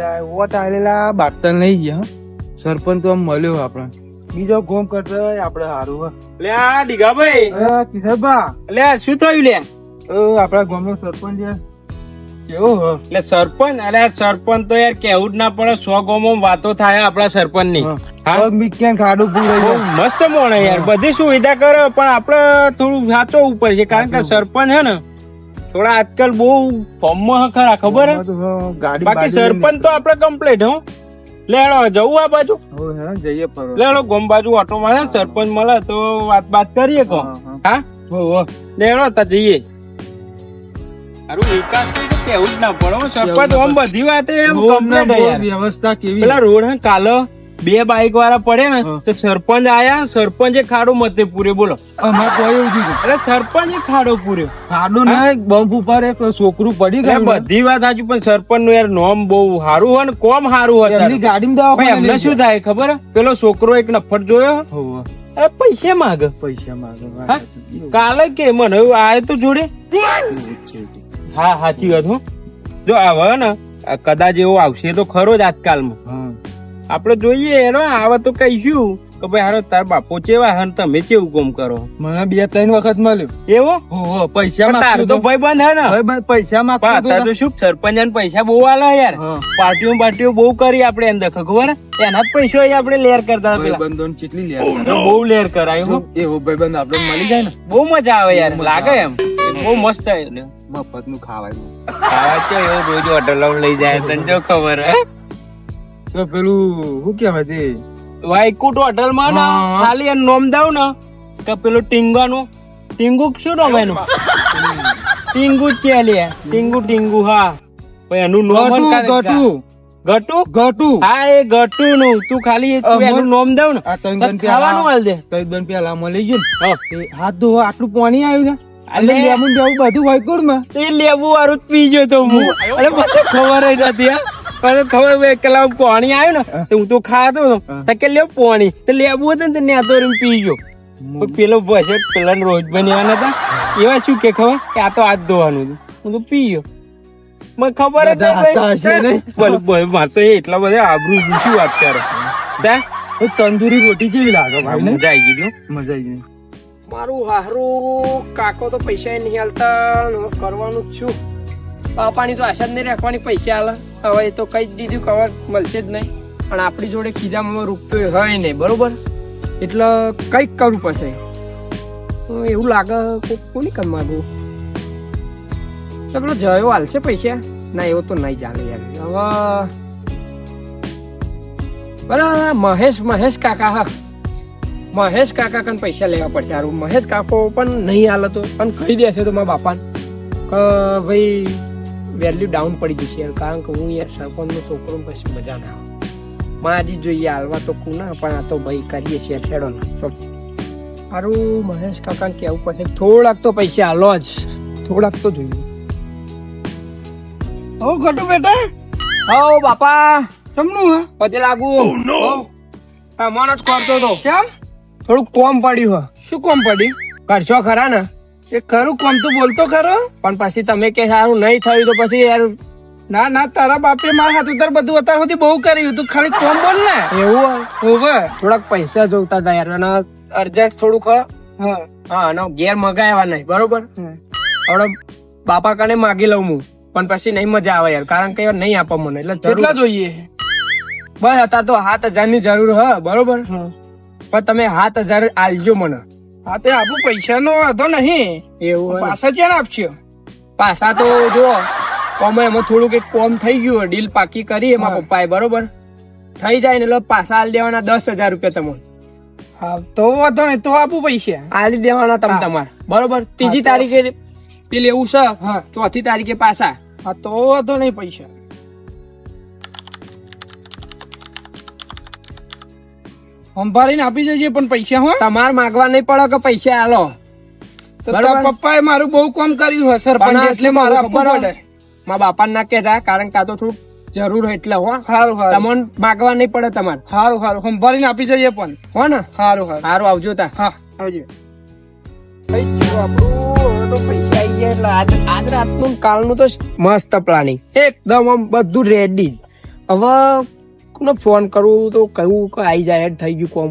જાય વોટ આલેલા બાટલ લઈ ગયા. સરપંચ તો આમ મળ્યો આપણે. બીજો ગોમ કરતો હોય આપડે હારું લે આ ડીગા ભાઈ કિશોરભા, લે શું થયું લે આપડા આપણા ગામનો સરપંચ યાર. કેવો? એટલે સરપંચ અરે સરપંચ તો યાર કેવું જ ના પડે સો ગોમો વાતો થાય આપણા સરપંચની ને ખાડું મસ્ત મોણે યાર બધી સુવિધા કરો પણ આપડે થોડું સાચવવું ઉપર છે કારણ કે સરપંચ હે ને થોડા આજકાલ બહુ ફોર્મમાં ખરા ખબર હે? બાકી સરપંચ તો આપણે કમ્પ્લીટ હો. લેડો જવું આ બાજુ. જઈએ. લેડો ગોમ બાજુ ઓટો મળે સરપંચ મળે તો વાત બાત કરીએ કો હા. લેડો તા જઈએ. સારું વિકાસ કેવું જ ના પડો સરપંચ ઓમ બધી વાતે એમ યાર. વ્યવસ્થા કેવી પેલા રોડ હે કાલે. બે બાઈક વાળા પડે ને તો સરપંચ આયા સરપંચે ખાડો મતે પૂરે બોલો. અમારે તો એવું થયું એટલે સરપંચે ખાડો પૂર્યો. ખાડો ના બમ્પ ઉપર એક છોકરું પડી ગયું બધી વાત સાચી પણ સરપંચનું યાર નોમ બહુ સારું હોય ને કોમ સારું હોય એમની ગાડી ભાઈ એમને શું થાય ખબર? પેલો છોકરો એક નફટ જોયો. અરે પૈસા માંગે. પૈસા માંગે? કાલે કે મને આયો તો જોડે? હા સાચી વાત હું. જો આવે ને કદાચ એવો આવશે તો ખરો જ આજકાલમાં. આપડે જોઈએ એનો આવે તો કહીશું કે ભાઈ હારો તાર બાપો ચેવા હન તમે ચેવું કોમ કરો? મને બે ત્રણ વખત મળ્યો. એવો? હો, પૈસા તારું તો ભાઈ બંધ હે ને? ભાઈ બંધ પૈસા માં અત્યારે તો શું સરપંચ ને પૈસા બહુ આલા યાર. પાર્ટીઓ પાર્ટીઓ બહુ કરી આપણે અંદર ખબર? એના જ પૈસા આપણે લેર કરતા હતા બંધો ને કેટલી લેર બહુ લેર કરાયો એવો ભાઈબંધ આપણે મળી જાય ને? બહુ મજા આવે યાર લાગે એમ. બહુ મસ્ત આવે મફતનું ખાવાય ખાવા તો એવો રોજ હોટલ લઈ જાય તને જો ખબર હે. તો પેલું શું કહેવાય તે? વાયકુટ હોટલમાં ને. ખાલી એનું નામ દઉં ને કે પેલું ટીંગાનું ટીંગુ શું નામ એનું? ટીંગુ છે ટીંગુ ટીંગુ હા. પછી એનું નામ ગટુ ગટુ ગટુ હા એ ગટુ નું તું ખાલી એનું નામ દઉં ને ખાવાનું હાલ દે. તઈ દન પેલા મળી ગયું હા. ને હાથ ધોવા આટલું પાણી આવ્યું છે? અલે. લેવું લેમન બધું હોય કોણમાં એ લેવું વાળું પી ગયો તો હું. અરે મને ખબર જ નથી હા. મને ખબર બે કલા પાણી આવ્યું ને તો હું તો ખાતો હતો કે લે પાણી? તો લેબુ હતું ને તો રહીને પી ગયો. પેલો ભસે પેલા રોજ બન્યા હતા એવા શું કે ખબર? કે આ તો આજ ધોવાનું હતું. હું તો પી ગયો. મને ખબર જ નહીં. માર તો એટલા બધા આબરૂ શું વાત કરે. તંદુરી રોટી કેવી લાગે મજા આવી ગઈ મજા આવી ગઈ. મારું હારું કાકો તો પૈસા નહીં હાલતા. કરવાનું છું. પાપાની તો આશા જ નહીં રાખવાની, પૈસા હાલે હવે એ તો કઈ જ દીધું કવર મળશે જ નહીં. પણ આપણી જોડે ખીજામાં રૂપિયો હોય નહીં, બરોબર? એટલે કંઈક કરવું પડશે. એવું લાગે કોની કરવા માગું? ચાલો જયો હાલશે પૈસા? ના, એવો તો નહીં ચાલે યાર. હવે બરાબર, મહેશ મહેશ કાકા હા. મહેશ કાકા કન પૈસા લેવા પડશે સારું મહેશ કાકો પણ નહીં હાલતો પણ કહી દેશે તો મારા બાપાને કે ભાઈ વેલ્યુ ડાઉન પડી જશે યાર કારણ કે હું યાર સરપંચનો છોકરો પછી મજા ના આવે. માજી જોઈએ હાલવા તો કુના પણ આ તો ભાઈ કરીએ છીએ છેડો ના. મારું મહેશ કાકાને કહેવું પડશે થોડાક તો પૈસા હાલો જ. થોડાક તો જોઈએ. હો ઘટુ બેટા? હો બાપા. સમનું હા? પતે લાગુ. તમને જ કરતો તો. કેમ? થોડુંક કોમ પડ્યું હ. શું કોમ પડ્યું? કરશો ખરા ને? એ ખરું કોમ તો બોલતો ખરો? પણ પછી તમે કે સારું નહીં થયું તો પછી યાર ના ના તારા બાપે મારા હાથ ઉતાર બધું અત્યાર સુધી બહુ કર્યું તું ખાલી કોમ બોલ ને. એવું હોવે. થોડાક પૈસા જોતા હતા યાર અને અર્જન્ટ થોડુંક હ. હા. અને ઘેર મગાવ્યા નહીં બરોબર? હવે બાપા કને માગી લઉં હું પણ પછી નહીં મજા આવે યાર કારણ કે નહીં આપો મને એટલે કેટલા જોઈએ? બસ અત્યારે તો સાત હજારની જરૂર હ બરોબર? પણ તમે સાત હજાર આલજો મને. હા તે આપું પૈસા નો વાંધો નહીં. એવું પાછા ક્યાં આપશો? પાછા તો જો કોમે એમાં થોડુંક એક કોમ થઈ ગયું ડીલ પાકી કરી એમાં પપ્પાએ બરોબર? થઈ જાય ને એટલે પાછા આલી દેવાના દસ હજાર રૂપિયા તમને. હા તો વાંધો નહીં તો આપું પૈસા. આલી દેવાના તમે તમારે બરોબર? ત્રીજી તારીખે પેલી એવું છે ચોથી તારીખે પાછા. હા તો વાંધો નહીં પૈસા. સંભાળીને આપી જજે પણ પૈસા હો તમારે માંગવા નહીં પડે કે પૈસા આલો. પપ્પાએ મારું બહુ કામ કર્યું હશે સરપંચ એટલે મારે આપવું પડે. મારા બાપા ના કેતા કારણ કે આ તો થોડું જરૂર હોય એટલે હો. સારું સારું તમને માગવા નહીં પડે તમારે. સારું સારું સંભાળીને આપી જઈએ પણ. હો ને? સારું સારું સારું આવજો તા. હા. આવજો. આજ રાતનું કાલનું તો મસ્ત પ્લાનિંગ એકદમ આમ બધું રેડી હવે કોને ફોન કરું તો કયું કે આવી જાય હેડ થઈ ગયું કોમ.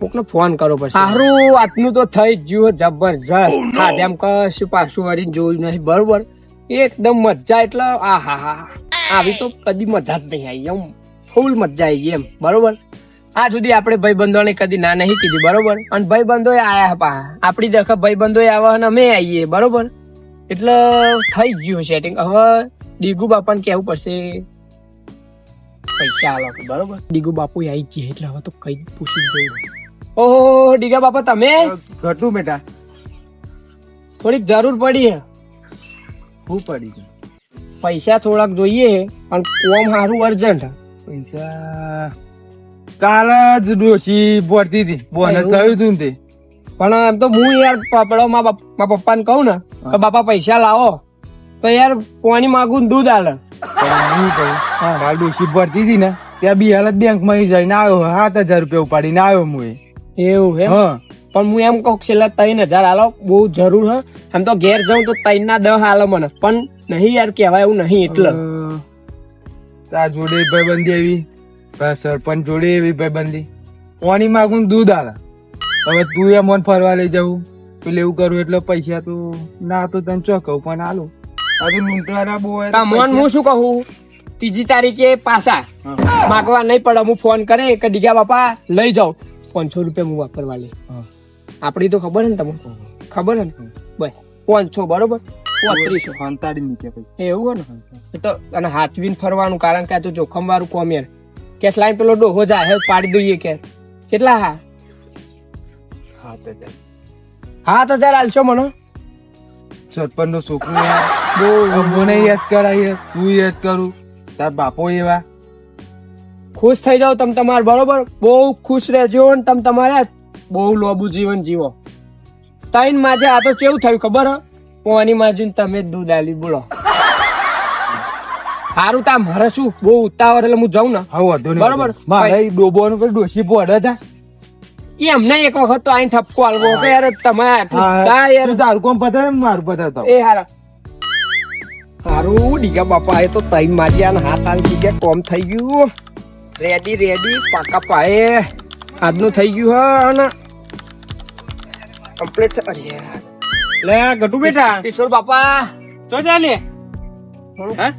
કોકને ફોન કરો પછી. સારું આટલું તો થઈ જ ગયું જબરજસ્ત. ખાધે એમ કશું પાછું વળીને જોયું નહીં બરોબર. એકદમ મજા એટલે આ હા હા. આવી તો કદી મજા જ નહીં આવી એમ. ફૂલ મજા આવી ગઈ એમ બરોબર. આ સુધી આપણે ભાઈબંધોને કદી ના નહીં કીધી બરોબર. અને ભાઈબંધો આયા પા આપણી દખ ભાઈબંધો આવે અને અમે આવીએ બરોબર. એટલે થઈ ગયું સેટિંગ હવે ડીગુ બાપાને કેવું પડશે પૈસા આલો બરોબર? ડીગુ બાપુ આવી જ એટલે હવે તો કઈ પૂછી જોયું ઓહો ડીગા બાપા તમે? ઘટું બેટા. થોડીક જરૂર પડી હે. પડી પૈસા થોડાક જોઈએ પણ કોમ સારું અર્જન્ટ. પૈસા કાલ જ ડોશી ભરતી હતી. બોનસ? થયું હતું તે. પણ એમ તો હું યાર પપડો મારા પપ્પાને કહું ને કે બાપા પૈસા લાવો. તો યાર પાણી માગું દૂધ આલે. કહું ડોશી ભરતી હતી ને ત્યાં બી હાલત બેંકમાં જઈને આવ્યો સાત હજાર રૂપિયા ઉપાડીને આવ્યો હું એવું હે. પણ હું એમ કહું છેલ્લા ત્રણ હજાર હાલો બહુ જરૂર હે. આમ તો ઘેર જાઉં તો ત્રણ ના દહ હાલો મને. પણ નહીં યાર કહેવાય એવું નહીં એટલે. તા જોડે ભાઈબંધી એવી સરપંચ જોડે એવી ભાઈબંધી. પાણી માગું દૂધ આલા. હવે તું એ મને ફરવા લઈ જવું પેલું એવું કરું એટલે પૈસા તું ના તો તને ચો પણ આલું હું શું કહું? ત્રીજી તારીખે પાછા. માગવા નહીં પડે હું ફોન કરે કે ડીગા બાપા લઈ જાઉં પાંચસો રૂપિયા હું વાપરવા લે આપડી તો ખબર હે ને તમને? ખબર હે ને? બસ. પાંચસો બરોબર? પોત્રીસો. એવું હે ને? તો અને હાથવીને ફરવાનું કારણ કે આ તો જોખમ વાળું કોમ યાર. કેસ લાઈન પેલો ડોહો જાય હે પાડી દઈએ કે. કેટલા હા? હા તો જાય. હા તો જરા હાલશો મને. સરપંચ નો છોકરો યાર. મને યાદ કરાય તું યાદ કરું. તાર બાપો એવા. ખુશ થઈ જાઓ તમે તમારે બરોબર? બહુ ખુશ રહેજો ને તમે તમારે. બહુ લોબુ જીવન જીવો. તૈન માજે આ તો કેવું થયું ખબર? હ પોવાની માજુ તમે દૂધ આલી બોલો. સારું તા મારે શું? બહુ ઉતાવળ એટલે હું જાઉં ને. હા વાંધો બરોબર. મારે ડોબોનું પેલું ડોસી પોડે તા એમને એક વખત તો આઈ ઠપકો આલવો કે યાર તમે આટલું તા યાર. તારું કોમ પતા મારું પતાવતા એ હારા. હારું ડીગા બાપા એ તો તઈ માજ્યા ને હાથ આલ ગયા કોમ થઈ ગયું રેડી રેડી પાકા પાએ આજનું થઈ ગયું હા અને કમ્પ્લીટ છે લે ગટુ બેટા કિશોર બાપા તો ચાલે હા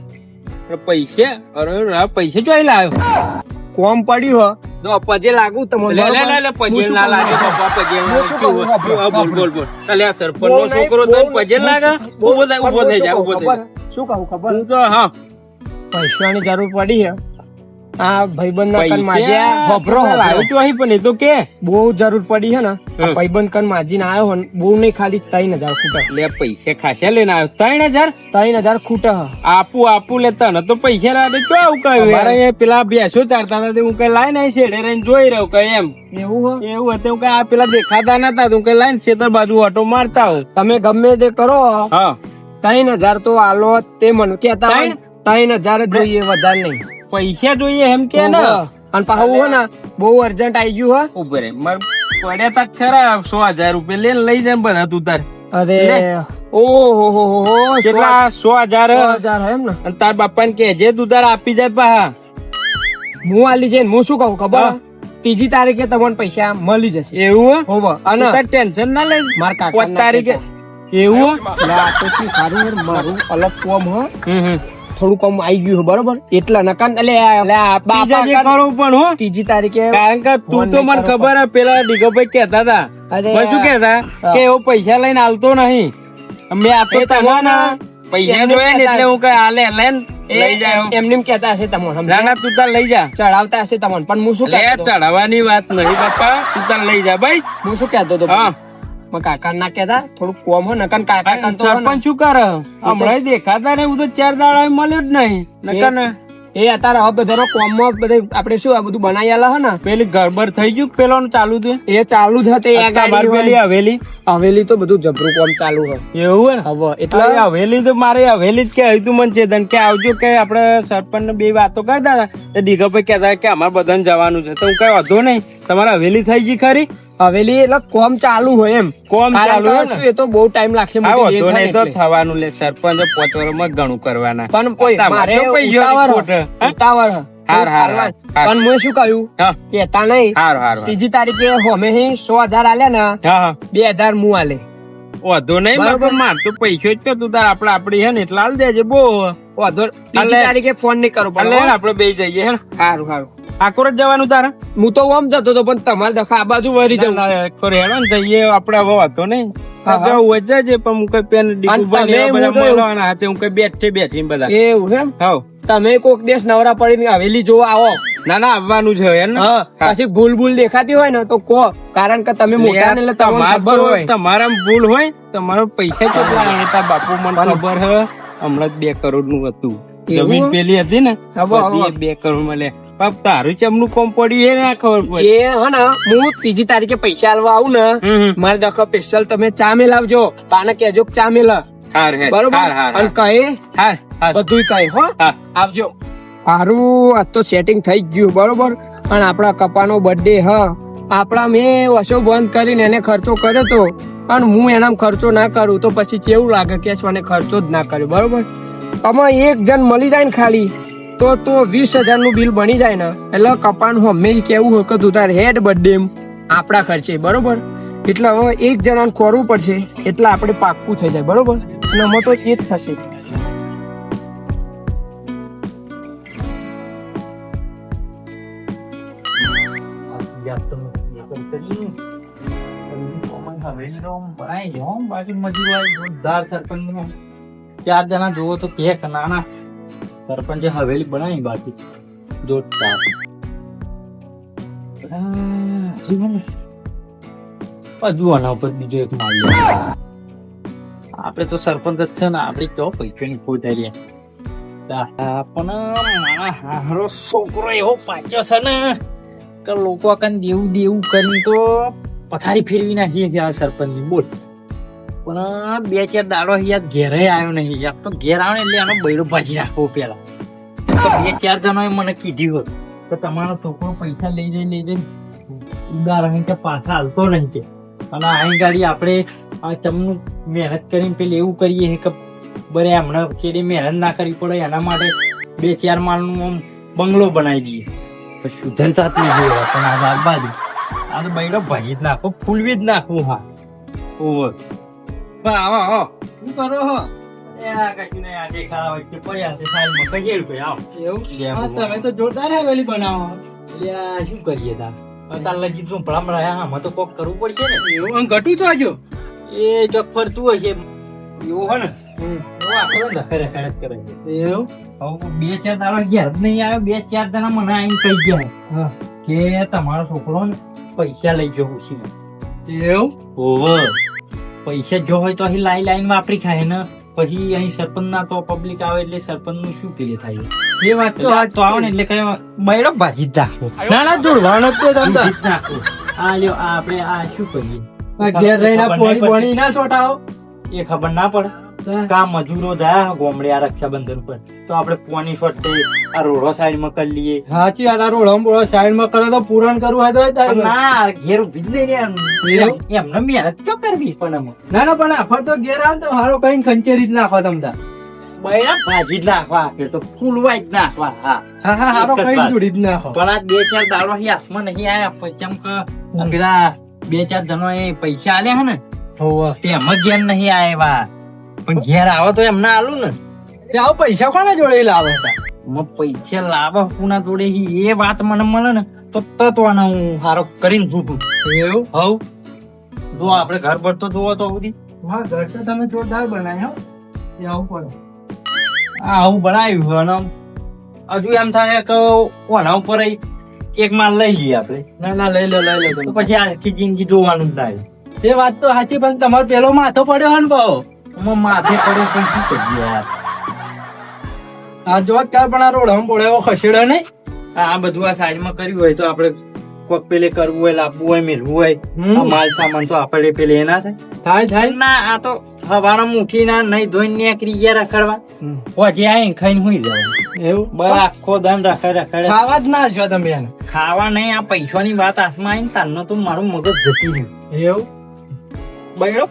પૈસે અરે પૈસા ચોઈ લાવ્યો કોમ પડ્યું હો તો પજે લાગુ તો લે લે લે પજે ના લાગે બાપા ના? લાગે. હા, બોલ બોલ બોલ ચાલે સરપંચ નો છોકરો તને પજેલ નહીં. ઊભો થાય ઊભો થઈ જાય ઊભો થઈ જા શું કહું ખબર? હું તો હા. પૈસાની જરૂર પડી છે. આ ભાઈબંધ ના કન માજ્યા હોભરો આવ્યો તો અહીં પણ એ તો કે. બહુ જરૂર પડી છે ને. ભાઈબંધ કન માજીને આવ્યો હો ને, બહુ નહીં ખાલી ત્રણ હજાર ખૂટા. લે પૈસે ખાસા લઈને આવ્યો ત્રણ હજાર? ત્રણ હજાર ખૂટા આપું આપું લે તને તો પૈસા લાવે તો આવું કહ્યું અરે પેલા બેસો ચારતા નથી હું કઈ લાઈ ને છેડે રહીને જોઈ રહ્યો કઈ એમ. એવું એવું હતું કે આ પેલા દેખાતા નતા તું કઈ લાઈન છેતર બાજુ ઓટો મારતા હું તમે ગમે તે કરો હા. ત્રણ હજાર તો આલો તે મને કેતા ત્રણ? હજાર જોઈએ વધારે નહીં. પૈસા જોઈએ એમ કે ને? અને પાછું હો ને બહુ અર્જન્ટ આવી ગયું હા. ઉપર પડ્યા તા ખરા સો હજાર રૂપિયા લઈને લઈ જાય બધા તું તાર. અરે. ઓહો કેટલા? સો હજાર. હજાર એમ ને. અને તાર બાપા ને કે જે તું તાર આપી જાય પા હું આલી જઈને હું શું કહું ખબર? ત્રીજી તારીખે તમને પૈસા મળી જશે. એવું? અને ટેન્શન ના લઈ માર પાંચ તારીખે એવું? તો શું સારું યાર, મારું અલગ કોમ હ. થોડું કોમ આવી ગયું બરોબર? એટલા નકાન એટલે બાપા જજે કાકા- પણ હો. ત્રીજી તારીખે કારણ કે તું તો મને ખબર હે પેલા ડીગોભાઈ કહેતા હતા. અરે શું કહેતા? કે એવો પૈસા લઈને આલતો નહીં. મેં આ તો એ તમને પૈસા જોયા ને એટલે હું કઈ હાલે લઈને લઈ જાય એમને એમ કહેતા હશે તમને ના ના તું તાર લઈ જા. ચડાવતા હશે તમને પણ હું શું? ચડાવવાની વાત નહીં બાપા. તું તાર લઈ જા ભાઈ. હું શું કહેતો હતો? હા. કાકા ના કહેતા થોડું કોમ હો નકન કાકા. સરપંચ શું કરે? હમણાં દેખાતા ને હું તો ચાર દાડા મળ્યો જ નહીં. નકર ને. એ અત્યારે હવે બધાનો કોમમાં બધે આપણે શું આ બધું બનાવી આલા ને? પેલી ગરબર થઈ ગયું પેલો ચાલુ થયું એ ચાલુ જ હતી પેલી હવેલી. હવેલી તો બધું જબરું કોમ ચાલુ હોય. એવું હે? હવે એટલે હવેલી તો મારે હવેલી જ કે તું મન છે કે આવજો કે આપણે સરપંચ ને બે વાતો કરતા હતા તો દીઘાભાઈ કહેતા કે અમારે બધાને જવાનું છે તો હું કઈ વાંધો નહીં. તમારે હવેલી થઈ ગઈ ખરી? હવેલી એટલે કોમ ચાલુ હોય એમ. કોમ ચાલુ હોય એ તો બહુ ટાઈમ લાગશે નહીં તો થવાનું લે સરપંચ પોચ વર્ષમાં ઘણું કરવાના. પણ કોઈ મારે ઉતાવળ પણ મેં શું કહ્યું કેતા નહીં. ત્રીજી તારીખે હોમે હી સો હજાર આલ્યા ને બે હજાર મુ આલે. વધુ નહીં બરાબર. માર તો પૈસો જ તો તું તાર આપડે આપડી હે ને એટલે હાલ દેજે બો. વાંધો. તારીખે ફોન નહીં કરું આપડે બે જઈએ હે સારું સારું આકોર જ જવાનું તારે? હું તો ઓમ જતો હતો પણ તમારે દફા આ બાજુ વરી જવું. હેડો ને જઈએ આપડે હવે વાંધો નહીં. હા, હા. જવું હોય જજે પણ હું કઈ પેન બધા હું તો- કઈ બેઠે બેઠી બધા. એવું તમે કોક દેશ નવરા પડીને હવેલી જોવા આવો. ના ના આવવાનું છે એમ પછી ભૂલ ભૂલ દેખાતી હોય ને તો કો કારણ કે તમે મોટા ને ખબર હોય. તમારા ભૂલ હોય તમારો પૈસા કેટલા આવે બાપુ મને ખબર હે હમણાં બે કરોડનું હતું જમીન પેલી હતી ને બે કરોડ મળે તારું ચમનું કોમ પડ્યું એ ના ખબર પડે. એ હે ને હું ત્રીજી તારીખે પૈસા આલવા આવું ને. મારે દખો સ્પેશિયલ તમે ચા મેલાવજો. પાને કેજો ચા મેલા. બરોબર? અને કહે બધું કહે હો. આવજો. સારું આજ તો સેટિંગ થઈ ગયું, બરોબર? અને આપણા કપાનો બર્થડે હ. આપણા મેં વસો બંધ કરીને એને ખર્ચો કર્યો તો, અને હું એનામ ખર્ચો ના કરું, તો પછી કેવું લાગે કે મને ખર્ચો જ ના કર્યો, બરોબર? આમાં એક જણ મળી જાય ને ખાલી, તો તો વીસ હજારનું બિલ બની જાય ને. એટલે કપાનું હંમેશ કેવું હોય કે તું તાર હેડ બર્થડે આપણા ખર્ચે, બરોબર? એટલે હવે એક જણાને ખોરવું પડશે, એટલે આપણે પાક્કું થઈ જાય, બરોબર? અને આમાં તો એ જ થશે. ચાર જણા જોવો તો કે નાના સરપંચે હવેલી બનાવી બાકી. જોરદાર. હજુ આના ઉપર બીજો એક માળી આપણે તો સરપંચ જ છે ને આપણે તો પૈસાની ખોટ હારીએ પણ મારા હારો છોકરો એવો પાક્યો છે ને કે લોકો કન દેવું દેવું કરી તો પથારી ફેરવી નાખીએ કે આ સરપંચની. બોલ. પણ બે ચાર દાડો યાદ ઘેરે આવ્યો નહીં યાર. તો ઘેર આવે એટલે આનો બૈરો ભાજી નાખવો પેલા. બે ચાર જણોએ મને કીધું હોત તો તમારો છોકરો પૈસા લઈ જઈ લઈ જઈ ઉદાહરણ કે પાછા હાલતો નહીં કે. અને અહીં ગાડી આપણે આ ચમનું મહેનત કરીને પેલી એવું કરીએ કે બરે હમણાં કેડી મહેનત ના કરવી પડે, એના માટે બે ચાર માળનું આમ બંગલો બનાવી દઈએ. પણ સુધરતા જ નહીં પણ આ બાજુ આ તો બૈરો ભજી જ નાખો ફૂલવી જ નાખવું હા ઓ પણ આવો આવો. શું કરો હો? હા. તમે તો જોરદાર હવેલી બનાવો. શું કરીએ તા? તાર લજી શું ભલામણ આમાં તો કોક કરવું પડશે ને. એવું? ઘટું તો એ ચોક ફરતું હશે. એવું હોય ને? બે ચાર દાડા ઘેર નહીં આવ્યો બે ચાર જણા મને આઈને કહી ગયા. હા. કે તમારો છોકરો ને પૈસા લઈ જવું છે. એવું? ઓવ પૈસા જો હોય તો અહીં લાઈ લાઈન વાપરી ખાય ને. પછી અહીં સરપંચ ના તો પબ્લિક આવે એટલે સરપંચનું શું પેલે થાય? એ વાત તો આ તો આવે ને એટલે કઈ બૈરો ભાજી નાખો. ના ના જોડવાનો તો તે તમતા ભાજી જ નાખો. આ લ્યો આ આપણે આ શું કરીએ? આ ઘેર રહીને પોણી પોણી ના છોટાવો એ ખબર ના પડે. કા મજૂરો જાય ગોમડે આ રક્ષાબંધન પર તો આપણે પોની ફરતે આ રોડો સાઈડમાં કરી લઈએ. હાચી આ રોડો રંબોળો સાઈડમાં કરે તો પૂરણ કરવું હોય તો ના ઘેર ઊભી જ નહીં એમને મહેનત તો કરવી પણ એમ. ના ના પણ આફર તો ઘેર આવે તો હારો કઈ ખંચેરી જ નાખો તમતા બૈરા ભાજી જ નાખવા કે તો ફૂલવાય જ નાખવા હા. હા હા હારો કઈ જોડી જ નાખો. પણ આ બે ચાર દાડો અહીં હાથમાં નહીં આયા કે પેલા બે ચાર જણો એ પૈસા આલ્યા હે ને તેમ જ ઘેર નહીં આવ્યા પણ ઘેર આવે તો એમને આલું ને. તે આવો પૈસા કોના જોડે લાવે તા માં પૈસા લાવે કોના જોડે એ વાત મને મળે ને તો તત્વાના હું હારો કરીને ભૂખું એવું? હવ જો આપણે ઘર પર તો જોવો તો સુધી હા ઘર તો તમે જોરદાર બનાવ્યો એ આવું પડે. આ આવું બનાવ્યું અને હજુ એમ થાય કે ઓના ઉપર એક માલ લઈ લઈએ આપણે. ના ના લઈ લો લઈ લો પછી આખી જિંદગી જોવાનું જ થાય. એ વાત તો સાચી પણ તમારો પેલો માથો પડ્યો હોય ને ભાવ એમાં માથે પડે પણ શું કરીએ યાર? આ જો ચાર પણ આ રોડ પડે એવો ખસેડે નહીં? આ બધું આ સાઈડમાં કર્યું હોય તો આપણે કોક પેલે કરવું હોય લાવવું હોય મેળવું હોય. આ માલ સામાન તો આપણે પેલે એના થાય. થાય થાય. ના આ તો હવાના મુઠી ના નહીં ધોઈને કરી ગયા રખડવા. પછી આ ખાઈને હુઈ જવાનું એવું? બસ આખો દન રખડે રખડે. ખાવા જ ના છો તમે એને? ખાવા નહીં આ પૈસાની વાત હાથમાં આવીને તારનો તો મારું મગજ જતી રહ્યું. એવું? બૈરો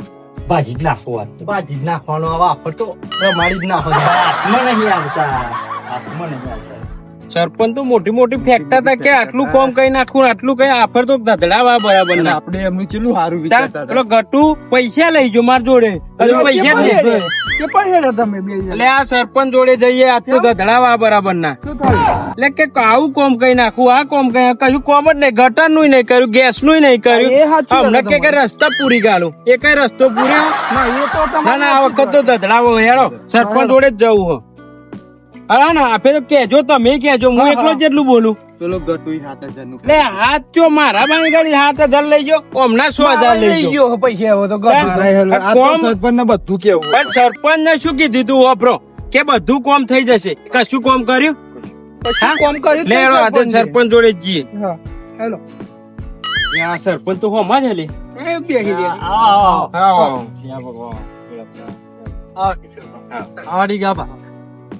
ભાજી જ નાખો વાત. બાજી જ નાખવાનો આવા ફરતો રમાડી જ નાખો. મને નહીં આવતા. મને નહીં આવતા. સરપંચ તો મોટી મોટી ફેંકતા હતા કે આટલું કોમ કઈ નાખું આટલું કઈ આફર તો ધધડાવા બરાબર ના. આપણે એમનું કેટલું સારું વિચારતા પેલો ગટુ પૈસા લઈ જો માર જોડે. પૈસા જ નહીં. પણ હેડા તમે બે એટલે આ સરપંચ જોડે જઈએ આટલું ધધડાવા બરાબર ના. એટલે કે આવું કોમ કઈ નાખું આ કોમ કઈ કશું કોમ જ નહીં ગટરનું નહીં કર્યું ગેસનું નહીં કર્યું. અમને કે કઈ. રસ્તા પૂરી ગાલું એ કઈ રસ્તો પૂર્યો ના ના આ વખત તો ધધડાવો હેડો. સરપંચ જોડે જ જવું હો. હા ના તો કેજો તમે કેજો હું એકલો જ એટલું બોલું. પેલો ગટુઈ સાત હજારનું એટલે હાથ ચો મારા બાની ગાડી હાથ હજાર લઈ જો હમણાં સો હજાર લઈ જો પૈસા હવે તો. આ સરપંચ ને બધું કેવું પણ સરપંચ ને શું કીધું તું વાપરો? કે બધું કોમ થઈ જશે. કશું કોમ કર્યું? કશું કોમ કર્યું લે આજે સરપંચ. જોડે જ જઈએ હા હેલો. આ સરપંચ તો હોમાં જ હલી. બેસી દે. આ આવો. આવડી ગયા બા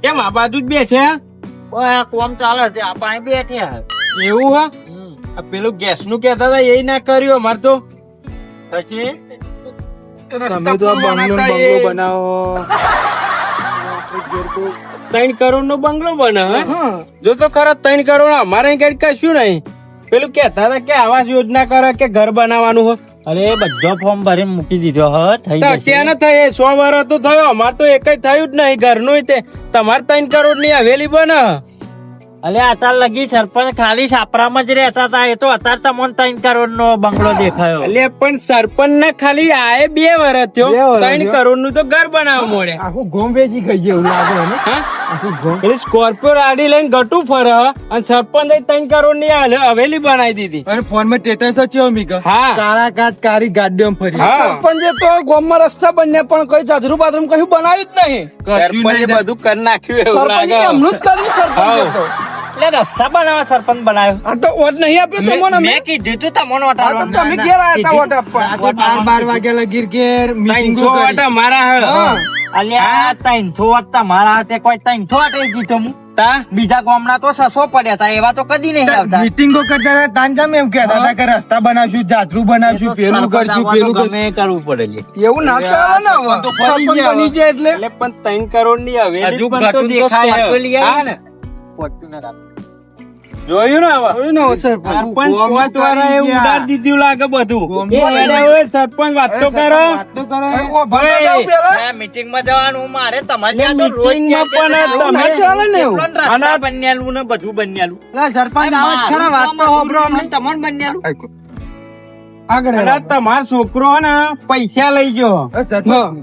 કેમ? આ બાજુ જ બસ? આ કોમ ચાલે છે. આ પાસે બેઠ્યા એવું હા? આ પેલું ગેસનું કેતા હતા એ ના કર્યું અમાર તો. પછી? તમે તો આ બંગલો બંગલો બનાવો. ત્રણ કરોડ નો બંગલો બને જો તો ખરા ત્રણ કરોડ અમારે અહીં કઈ કશું નહીં. પેલું કેતા હતા કે આવાસ યોજના કરે કે ઘર બનાવવાનું હોય અરે બધો ફોર્મ ભરીને મૂકી દીધો હ થઈ જશે. ત્યાં થાય સો વાર તો થયો. અમાર તો એક થયું જ નહીં ઘરનું તે. તમારે ત્રણ કરોડની હવેલી બને. અલે અત્યાર લગી સરપંચ ખાલી છાપરામાં જ રહેતા હતા એ તો અતાર તમને ત્રણ કરોડ નો બંગલો દેખાયો. અલે પણ સરપંચ ને ખાલી આએ બે વર્ષ થયો. વરસ ત્રણ થયો. કરોડનું તો ઘર બનાવ મળે. આખું ગોમ વેચી ગઈ છે લાગે ને હા? આખું ગોમ. એટલે સ્કોર્પિયો રાડી લઈને ગટું ફરે અને સરપંચ ત્રણ કરોડની હલે- હવેલી બનાવી દીધી. અને ફોનમાં સ્ટેટસ છે મીકા હા. કાળા કાચ કારી ગાડીઓ ફરી. સરપંચ તો ગામમાં રસ્તા બન્યા પણ કઈ જાજરું બાથરૂમ કશું બનાવ્યું જ નહીં. સરપંચે બધું કરી નાખ્યું એવું લાગે. એમનું જ કર્યું સરપંચે તો. એટલે રસ્તા બનાવવા સરપંચ બનાવ્યો આ તો વોટ નહીં આપ્યો તો મને મેં કીધું તું તમને આ તો તમે ઘેર આયા હતા વોટ આપવા. આ તો બાર બાર વાગ્યા લગી ઘેર મીટિંગો કરી. વાટા મારા હે. અલ્યા થો વોટ મારા હાથે કોઈ ત્રણસો થો એ જીતો હું. તા? બીજા ગામના તો સસો પડ્યા હતા એવા તો કદી નહીં આવતા. મીટિંગો કરતા હતા તાંજામ એમ કહેતા હતા કે રસ્તા બનાવશું જાતરું બનાવશું પેલું કરશું પેલું કરશું ગમે કરવું પડે છે એવું ના ચાલે ને તો ફરી ગયા બની જાય એટલે? એટલે પણ ત્રણ કરોડની હવેલી હજુ પણ તો દેખાય દેખાય હા? ને ફોર્ચ્યુનર આપે. જોયું ને હવે? જોયું ને સરપંચ? સરપંચ વાળા એ કરી દીધું લાગે બધું? એ કરી અરે હવે સરપંચ વાત તો કરો. તો meeting માં જવાનું મારે તમારે ત્યાં તો રોજ meeting માં ક્યાં પણ તમે- ચાલે ને એવું. બન્યાલું ને બધું બન્યાલું. સરપંચ આવે ખરા વાત તો અમને. તમને બન્યાલું. આગળ તમારો છોકરો ને પૈસા લઈ ગયો.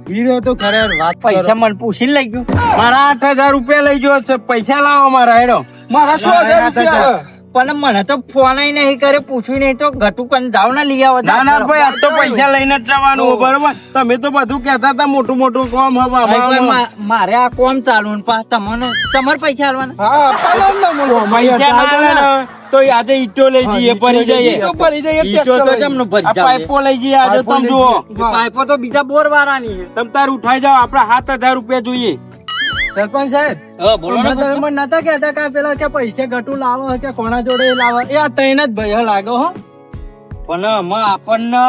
વીરો તો ખરે વાત પૈસા મને પૂછીને લઈ ગયું. મારા આઠ હજાર રૂપિયા લઈ ગયો પૈસા લાવો મારા હેડો. મારા સો હજાર રૂપિયા પણ મને તો ફોન નહીં કરે પૂછ્યું નહીં તો ઘટું કન જાવ ના લઈ આવો. ના ના ભાઈ આ તો પૈસા લઈને જ જવાનું બરોબર. તમે તો બધું કેતા હતા મોટું મોટું કોમ હવે મારે આ કોમ ચાલુ ને પા તમને તમારે પૈસા આલવાના? તો આજે ઈટો લઈ જઈએ ભરી જઈએ. ભરી જઈએ ઈટો તો ભરી જાવ. પાઇપો લઈ જઈએ આજે તમે જુઓ. પાઇપો તો બીજા બોર વાળાની છે. તમ તાર ઉઠાઈ જાઓ આપડે સાત હજાર રૂપિયા જોઈએ. સરપંચ સાહેબ બોલો ને તમે મને નતા કહેતા કે પેલા કે પૈસા ગટુ લાવો કે કોના જોડે લાવો. એ આ તૈન જ ભય લાગો હો. પણ આમાં આપણને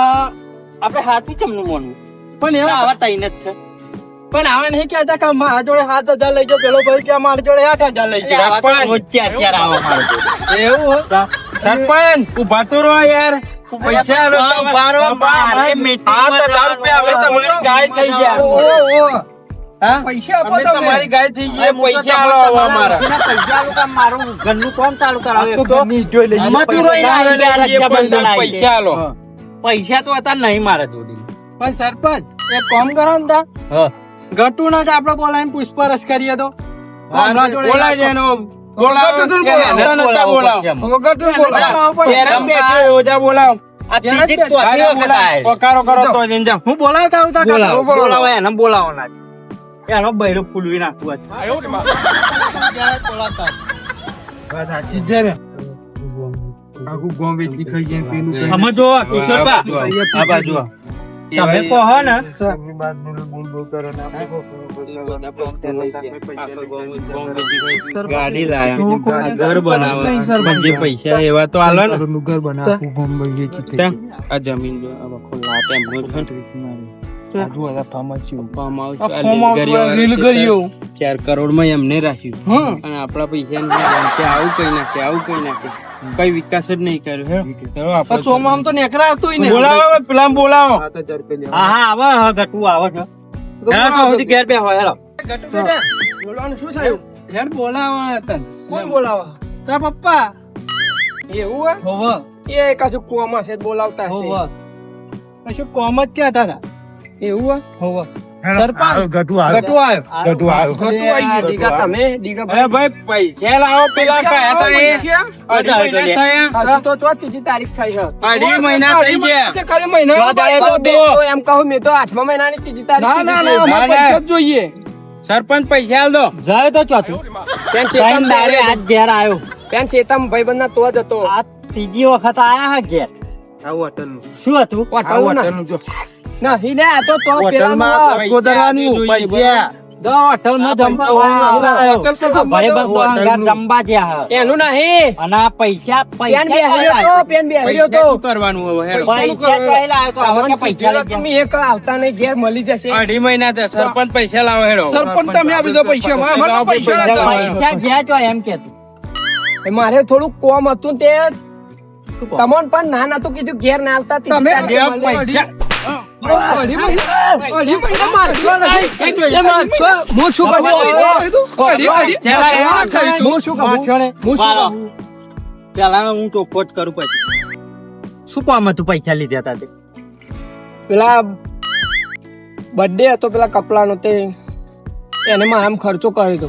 આપણે હાથું ચમનું મોનું પણ એવા આવા તૈન જ છે. પણ આવે નહીં કહેતા કે મારા જોડે સાત હજાર લઈ જાઓ પેલો ભાઈ કે મારા જોડે આઠ હજાર લઈ એટલે પણ રોજ ચાર ચાર જોડે. એવું હો. સરપંચ ઊભા તો રહો યાર. પૈસા. મારે રૂપિયા હવે ગાય થઈ ગયા? પૈસા આપો તમે. તમારી ગાય થઈ ગઈ તો પૈસા આલો અમારા. પૈસા આલું કામ મારું ઘરનું કામ ચાલુ કરાવે? તો ઘરની ઈંટો લઈ રોઈને પૈસા આલો પૈસા તો હતા નહીં મારા જોડે. પણ સરપંચ એક કામ કરો ને તા. હા. ગટુ ના જ આપડે બોલાવીને પૂછપરછ કરીએ તો. બોલાય જ. આવતા બોલાવો બોલાવો. એને બોલાવો ના એનો બૈરો ફૂલવી નાખવું વાત સાચી છે ને આખું ગોમ વેચી ખાઈ જાય પેલું. અમે જો કિશોરબા આ બાજુ. તમે કહો ને તમે બાર બોલ બોલ કરો ને આપણે ગાડી લાયા ઘર બનાવવા જે પૈસા એવા તો આલો ને ઘર ગમે એ આ જમીન જો આ લાટ એમનો જ હતો. આજુ વાળા farm જ છે. ફાર્મ હાઉસ આ આ ફોર્મ હાઉસ લીલગરીઓ લીલગરીઓ. ચાર કરોડમાં એમને રાખ્યું હા અને આપણા પૈસા ને આવું કઈ નાખે આવું કઈ નાખે કઈ વિકાસ જ નહીં કર્યો હે ચોમામ તો નેકરા હતું ને બોલાવો પેલા બોલાવો. હા હા આવે હા ગટુ આવે છે હેલો, તો સુધી ઘેર બે હોય હેલો બોલવાનું શું થયું. કોણ બોલાવા તારા પપ્પા એવું હે હોવે, એ કશું કોમ હશે બોલાવતા હશે. હોવે. કશું કોમ જ કહેતા હતા. એવું સરપંચ. ગટુ આવ્યો. ગટુ આવ્યો. અરે આ તમે અરે ભાઈ. પૈસા લાવો પેલા કયા હતા એ થયા. તો ચો તારીખ થઈ છે. અઢી મહિના થઈ ગયા. ખાલી મહિના ચોથ આવ્યો તો બે દો. એમ કહું મેં તો આઠમા મહિનાની ત્રીજી તારીખ ના, ના, ના, પૈસા જોઈએ. સરપંચ પૈસા આલ દો. જાય તો ચોથું. પેન શેતામ આજ ઘેર આવ્યો પેન ભાઈ બંધ તો જ હતો. આ ત્રીજી વખત આયા હા ઘેર. આવું. શું હતું? આવું જો. નહીં લે આ તો તો હોટલમાં પેલાનું પૈસા. દો હોટલમાં જમવા હોટલ તો ભાઈ દો. બંધો જમવા ગયા. એનું નહીં. અને આ પૈસા પેન બે તો પેન બે તો. શું કરવાનું હવે હેડો. પૈસા પહેલા તો હવે પૈસા લઈ તમે એક આવતા નહીં ઘેર મળી જશે. અઢી મહિના સરપંચ પૈસા લાવો હેડો. સરપંચ તમે આપી દો પૈસા મારા પૈસા પૈસા ગયા તો એમ કે મારે થોડું કોમ હતું તે. તમોન પણ ના નતું કીધું ઘેર ના આવતા તમે પૈસા પૈસા લીધા તે પેલા બર્થડે હતો પેલા કપડાનો તે એને મારા આમ ખર્ચો કર્યો હતો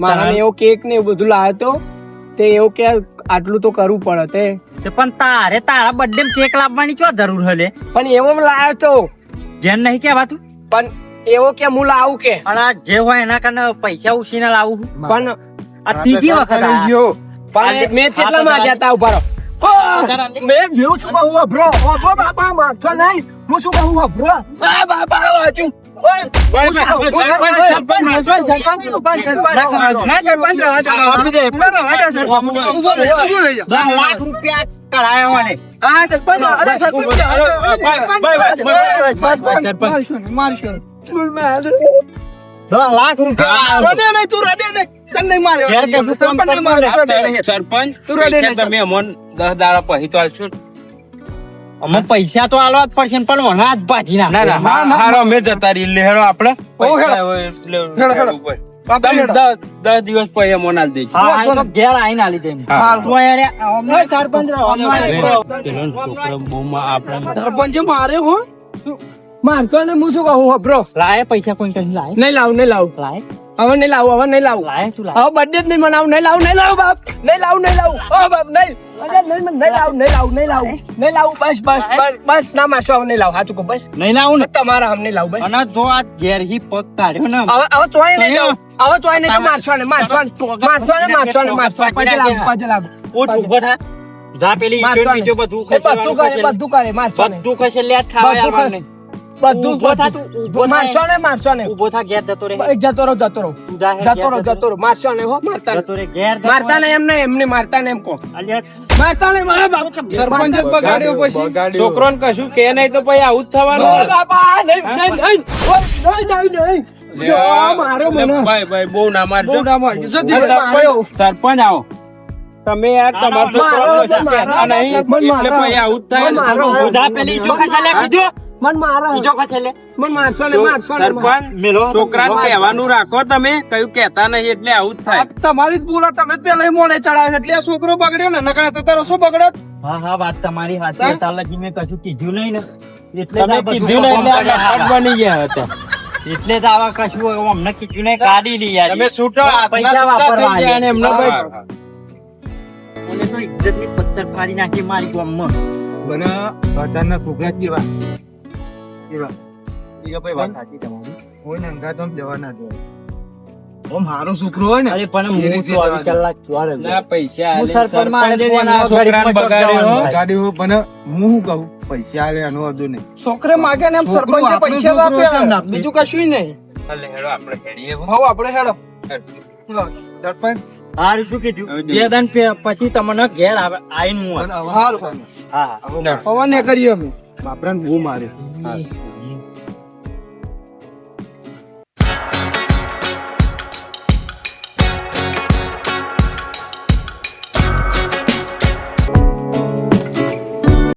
મારા એવો કેક ને એવું બધું લાવ્યો તો તે એવું કે આટલું તો કરવું પડે તે. તે પણ તારે તારા બર્થડે કેક લાવવાની ક્યાં જરૂર હલે પણ એવો લાવ્યો તો. જેન નહીં કેવાતું પણ એવો કે હું લાવું કે? અને જે હોય એના કારણે પૈસા ઉછીને લાવું પણ આ ત્રીજી વખત આવી ગયો. પણ મેં કેટલા માં જતા ઊભા મેં હું શું કહું અભરો. બાપા માથો નહીં. હું શું કહું અભરો? બાપા દસ લાખ રૂપિયા કઢાયા લાખ સરપંચ તું રડે નહીં. તમે મન દસ દાડા પછી તો? અમે પૈસા તો આલવા જ પડશે પણ વણા જ ભાજી ના ના હારો અમે જતા રહી. લે હેડો આપણે. દસ દિવસ પછી ઘેર સરપંચ મારે હો. મારશો ને હું શું કહું અભરો લાય પૈસા કોઈ કઈ લાય. નહીં લાવું નહીં લાવું. લાય. હવે નહીં લાવું હવે નહીં લાવું. લાય તું લાય. હવે બર્થડે જ નહીં મનાવું નહીં લાવું નહીં લાવું બાપ. નહીં લાવું નહીં લાવું. ઓ બાપ નહીં. અરે નહીં નહીં લાવું નહીં લાવું નહીં લાવું. નહીં લાવું બસ બસ બસ બસ ના માસો હવે નહીં લાવું. સાચું કહું બસ. નહીં લાવું ને. તમારા હમ નહીં લાવું બસ. અને જો આ ઘેર હી પગ કાઢ્યો ને હવે હવે ચોય નહીં જાવ હવે ચોય નહીં. મારશો ને મારશો ને. મારશો ને મારશો ને મારશો પજે લાવું પજે લાવું ઉઠ ઊભો થા. જા પેલી બધું બધું કરે બધું કરે મારશો ને. બધું ખસે લે ખાવા આવવાનું. બધું ઊભો થા તું, ઊભો મારશો ને મારશો ને. ઊભો થા ઘેર જતો રે જતો રહો જતો રહો. જતો રહો જતો જતો રહો. મારશો ને હો મારતા જતો રે ઘેર મારતા ને એમને એમને મારતા ને એમ કો મારતા ને મારા બાપ. સરપંચ જ બગાડ્યો પછી. છોકરો ને કશું કે નહીં તો પછી આવું જ થવાનું. બાપા નહીં નહીં નહીં. નહીં નહીં. સરપંચ આવો. તમે યાર તમારો આવું જ થાય જા કીધું? મન મારો ઈંટો ખસેડ્યા? મન મારશો ને મારશો ને સરપંચ મેલો. છોકરા કહેવાનું રાખો તમે કયું કહેતા નહીં એટલે આવું જ થાય. તમારી જ ભૂલ તમે પેલા મોડે ચડાવ્યો એટલે આ છોકરો બગડ્યો ને નકર તો તારો શું બગડત હા હા વાત તમારી સાચી. તાલાજી મેં કશું કીધું નહીં ને. એટલે તમે કીધું નહીં એટલે કર્યા. બની ગયા હતા. એટલે તો આવા કશું અમને કીધું નહીં કાઢી લી યાર. તમે છૂટો પૈસા વાપરવા અને એમનો ભાઈ. મને તો ઇજ્જતની પથ્થર ફાડી નાખી મારી ગામમાં. બના અઢારના છોકરા કેવા કેવા? ભાઈ વાત સાચી તમારી કોઈ નંગા તો જવા ના ઓમ હારો છોકરો હોય ને અરે પણ હું રીતે ચોવીસ કલાક ચોરે ના પૈસા હું આલે, સરપંચમાં સરપંચે આલે એના ફોન આવ્યો, છોકરાને ઘડીકમાં બગાડ્યો. પણ હું શું કહું? પૈસા આલે એનો વધુ નહીં. છોકરે માગે ને એમ પૈસા આપે? બીજું કશું નહીં. હેડો આપણે હેડીએ હો. આપણે હેડો. સરપંચ હારું શું કીધું? બે દાન પછી તમને ઘેર આવે- આઈને હું હારું હા પવન ને કરીએ અમે. બાપરાને બહુ માર્યો.